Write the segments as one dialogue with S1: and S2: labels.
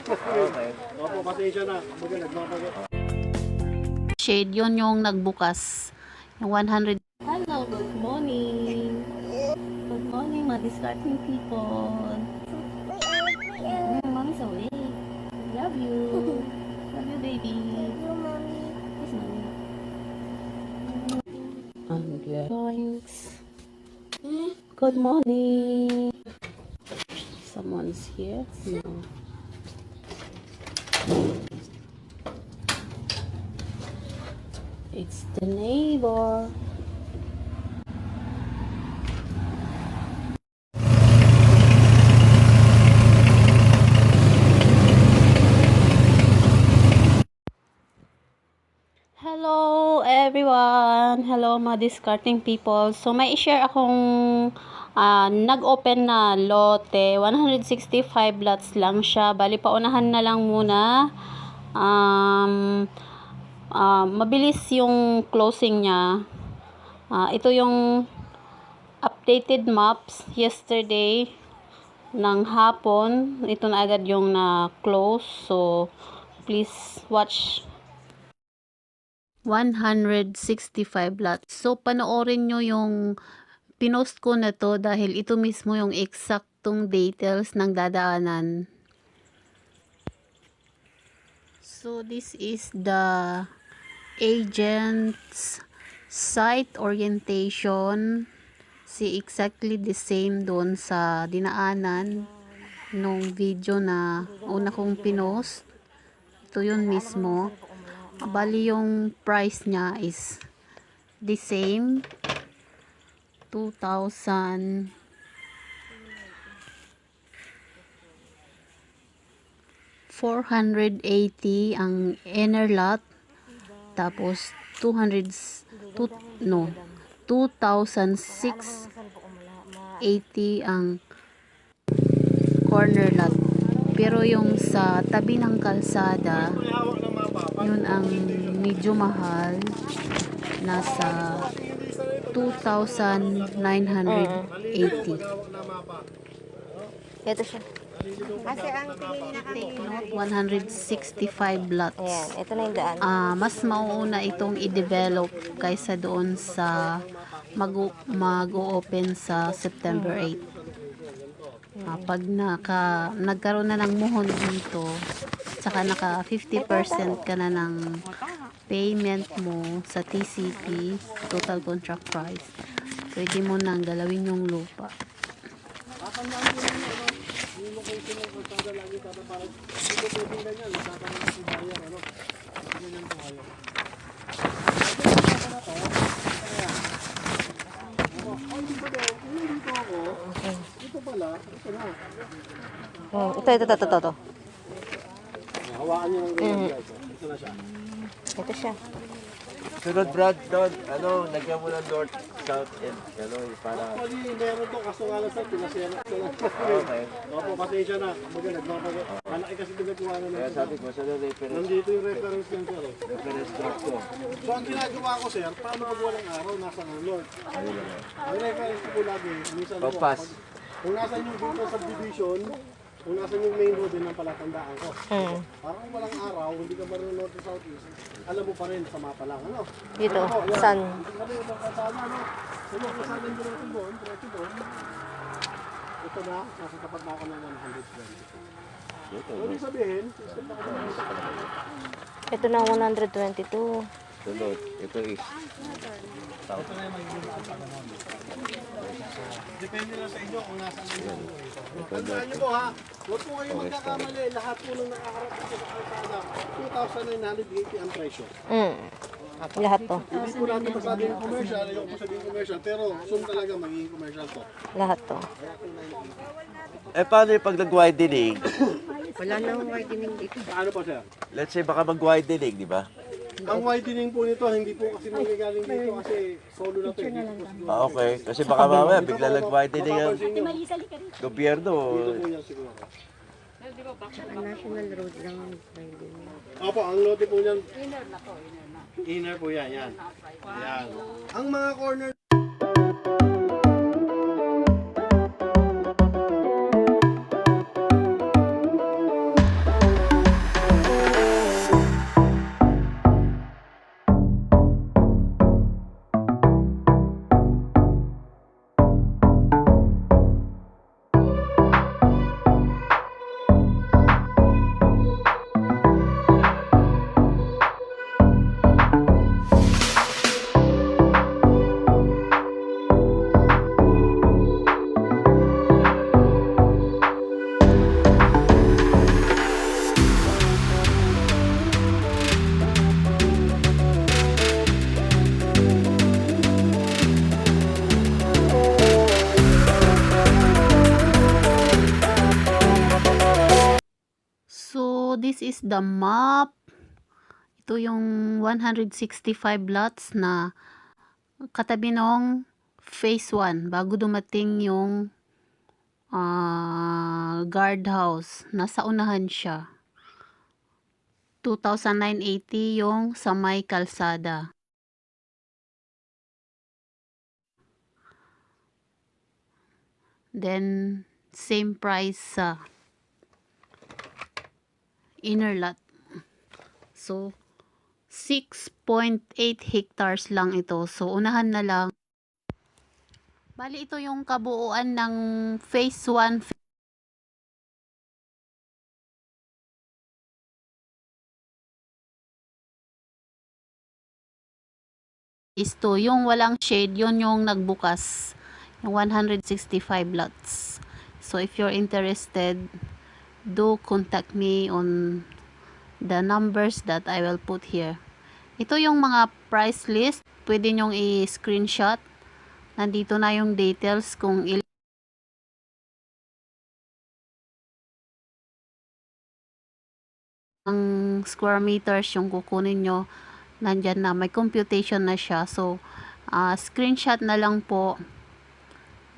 S1: Okay.
S2: Opo, pasensya na. Kumbaga, nagmapagat.
S3: Shade, yun yung nagbukas. Yung 100
S4: Hello, good morning. Good morning, mga discarding people. Mm, mommy's awake. Love you. Love you, baby. Yes, mommy. Thanks. Good morning.
S3: Someone's here. No. The neighbor. Hello everyone! Hello mga discarding people. So may i-share akong ah, nag-open na lote. 165 lots lang siya. Bali paunahan na lang muna. Um, ah, mabilis yung closing niya. Ah, ito yung updated maps yesterday ng hapon. Ito na agad yung na-close. So please watch 165 lots. So, panoorin nyo yung pinost ko na to dahil ito mismo yung eksaktong details ng dadaanan. So, this is the agent's site orientation. See, exactly the same doon sa dinaanan nung video na una kong pinost. Ito yun mismo. Bali yung price niya is the same 2,000 480 ang inner lot tapos 200 s- two, no 2,680 ang corner lot pero yung sa tabi ng kalsada yun ang medyo mahal nasa 2,980
S2: Hawak ng mapa.
S4: Ito siya.
S5: Kasi ang tingin niya kami,
S3: 165 lots.
S4: Ayan, ito na yung daan.
S3: Ah, mas mauuna itong i-develop kaysa doon sa mag- mag-open sa September 8 Ah, pag naka, nagkaroon na ng muhon dito tsaka naka 50% ka na ng payment mo sa TCP total contract price pwede mo nang galawin yung lupa
S2: Yung location ng kalsada lagi tata para dito pwedeng ganyan. Nagtatanong si Bayer, ano? Ganyan na.
S4: Hmm, ito, ito, ito, ito, ito.
S2: Hawaan niyo ng ganyan, guys. Ito na siya.
S4: Ito siya.
S1: Sunod Brad, doon, ano, lagyan mo ng north, south, and ano, yung para...
S2: Actually, meron to kaso nga lang sa pinasera.
S1: Okay.
S2: Opo, pasensya na. Kumbaga, nagmapagat. Malaki kasi pinagawa na
S1: Kaya sabi ko, sa reference,
S2: Nandito yung reference ng sir. eh.
S1: reference drop ko.
S2: So, ang ginagawa ko, sir, paano pag walang araw, nasa ng Lord?
S1: Ayun lang.
S2: Ang reference ko po lagi, minsan po,
S1: Pagpas.
S2: pag- kung nasan yung dito subdivision, kung nasan yung main road, din ang palatandaan ko.
S4: Hmm.
S2: Parang walang araw, hindi ka marunong north to south east, alam mo pa rin sa mapa lang, ano?
S4: Dito,
S2: Ano yan.
S4: sun.
S2: Sabi ko, kasama, no? Kung yung kasama yung diretso doon, diretso doon, ito na, nasa tapat na ako ng 120.
S1: Dito,
S2: So, ibig sabihin, step ako doon.
S4: Ito na 122.
S1: sunod. Ito is south.
S2: Depende lang sa inyo kung nasa yung
S1: Ito
S2: Tandaan niyo po ha, huwag po kayo magkakamali. Lahat po nung nakaharap dito sa kalsada, 2,980 ang presyo.
S4: Hmm. Lahat to.
S2: Hindi po natin masabi yung commercial, ayoko po sabihin commercial, pero soon talaga magiging commercial to.
S4: Lahat to.
S1: Eh, paano yung pag nag-widening?
S5: wala nang widening dito.
S2: Paano po sir?
S1: Let's say, baka mag-widening, di ba?
S2: Ang widening po nito, hindi po kasi manggagaling dito kasi solo na to. po siguro.
S1: Ah, okay. Kasi baka mamaya, bigla nag-widening ang
S2: Mapapansin niyo,
S1: gobyerno.
S2: Dito po yan siguro.
S5: National road lang ang widening.
S2: Opo, ang lote po niyan. Inner na to, inner na. Inner po yan, yan. Yan. Ang mga corner
S3: So, this is the map. Ito yung 165 lots na katabi ng phase 1 bago dumating yung ah, guardhouse. Nasa unahan siya. 2,980 yung sa may kalsada. Then, same price sa inner lot. So, 6.8 hectares lang ito. So, unahan na lang. Bali, ito yung kabuuan ng phase 1. Is to, yung walang shade, yun yung nagbukas. Yung 165 lots. So, if you're interested, do contact me on the numbers that I will put here. Ito yung mga price list. Pwede nyong i-screenshot. Nandito na yung details kung il ang square meters yung kukunin nyo. Nandyan na. May computation na siya. So, ah, screenshot na lang po.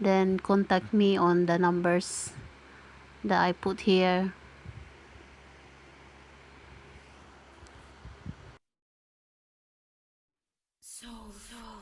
S3: Then, contact me on the numbers that I put here so, so.